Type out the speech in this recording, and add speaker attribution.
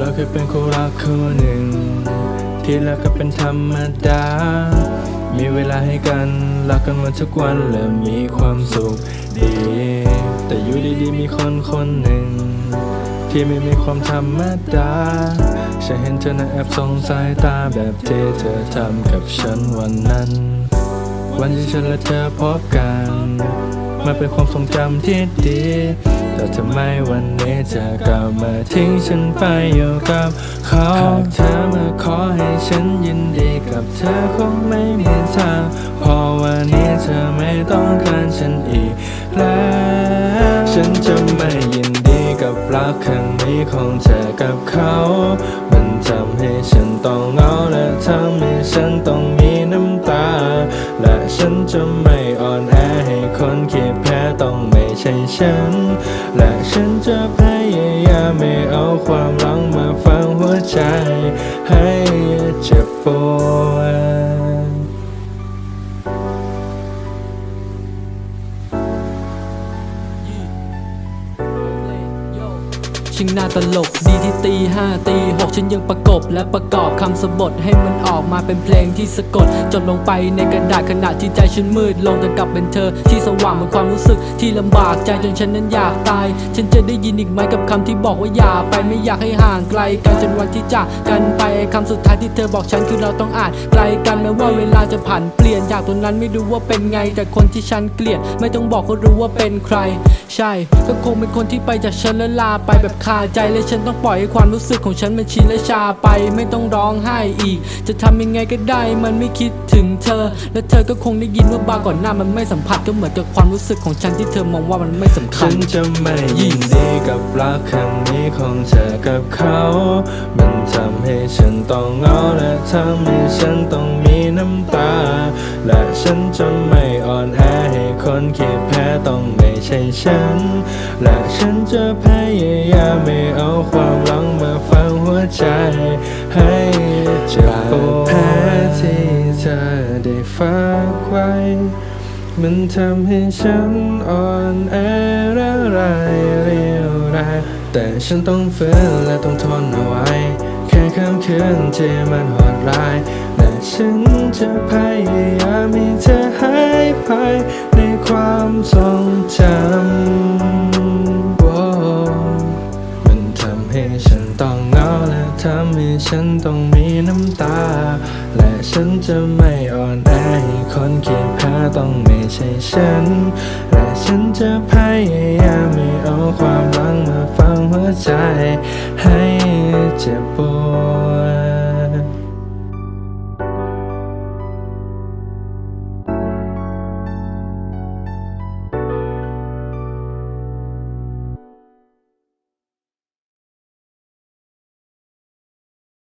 Speaker 1: ราเคยเป็นคู่รักคู่หนึ่ง ที่แล้วก็เป็นธรรมดา มีเวลาให้กันรักกันวันทุกวันและมีความสุขดี แต่อยู่ดีๆมีคนคนหนึ่ง ที่ไม่มีความธรรมดาฉันเห็นเธอนะแอบสงสายตาแบบที่เธอทำกับฉันวันนั้น วันที่ฉันและเธอพบกันมันเป็นความทรงจำที่ดี แต่ทำไมวันนี้เธอกลับมาทิ้งฉันไปอยู่กับเขาหากเธอมาขอให้ฉันยินดีกับเธอคงไม่มีทางเพราะวันนี้เธอไม่ต้องการฉันอีกแล้ว ฉันจะไม่ยินดีกับรักครั้งนี้ของเธอกับเขา มันทำให้ฉันต้องเหงาและทำให้ฉันต้องมีน้ำตา และฉันจะไม่อ่อนแอ คนคิดแพ้ต้องไม่ใช่ฉัน และฉันจะพยายามไม่เอาความหลังมา
Speaker 2: ชิงหน้าตลกดีที่ตีห้าตีหกฉันยังประกบ และประกอบคำสบทให้มันออกมาเป็นเพลงที่สะกด จดลงไปในกระดาษขณะที่ใจฉันมืดลงแต่กลับเป็นเธอ ที่สว่างเหมือนความรู้สึกที่ลำบากใจจนฉันนั้นอยากตาย ฉันจะได้ยินอีกไหมกับคำที่บอกว่าอย่าไปไม่อยากให้ห่างไกลกันจนวันที่จากกันไปคำสุดท้ายที่เธอบอกฉันคือเราต้องอ่านไกลกันแม้ว่าเวลาจะผ่านเปลี่ยนจากตรงนั้นไม่รู้ว่าเป็นไง แต่คนที่ฉันเกลียดไม่ต้องบอกก็รู้ว่าเป็นใคร ใช่ก็คงเป็นคนที่ไปจากฉันและลาไปแบบคาใจและฉันต้องปล่อยให้ความรู้สึกของฉันมันชินและชาไป ไม่ต้องร้องไห้อีก จะทำยังไงก็ได้มันไม่คิดถึงเธอ และเธอก็คงได้ยินว่าบาร์ก่อนหน้ามันไม่สัมผัสก็เหมือนกับความรู้สึกของฉันที่เธอมองว่ามันไม่สำคัญ ฉั
Speaker 1: นจะไม่ยินดีกับรักครั้งนี้ของเธอกับเขา มันทำให้ฉันต้องเหงาและทำให้ฉันต้องมี น้ำตา และฉันจะไม่อ่อนแอให้คนคิดแพ้ต้องไม่ใช่ฉัน และฉันจะพยายามไม่เอาความหลังมาฝังหัวใจ ให้เจ็บปวดแพ้ที่เธอได้ฝากไว้ มันทำให้ฉันอ่อนแอและรายเรียวแรงแต่ฉันต้องฝืนและต้องทนเอาไว้ ค่ค่ำคืนที่มันโหดร้ายและฉันจะพยายามให้เธอหายไปในความทรงจำมันทำให้ฉันต้องเหงาและทำให้ฉันต้องมีน้ำตา และฉันจะไม่อ่อนแอให้คนเคียงแพ้ต้องไม่ใช่ฉัน และฉันจะพยายามไม่เอาความหลังมาฝังหัวใจให้ เจ็บปวด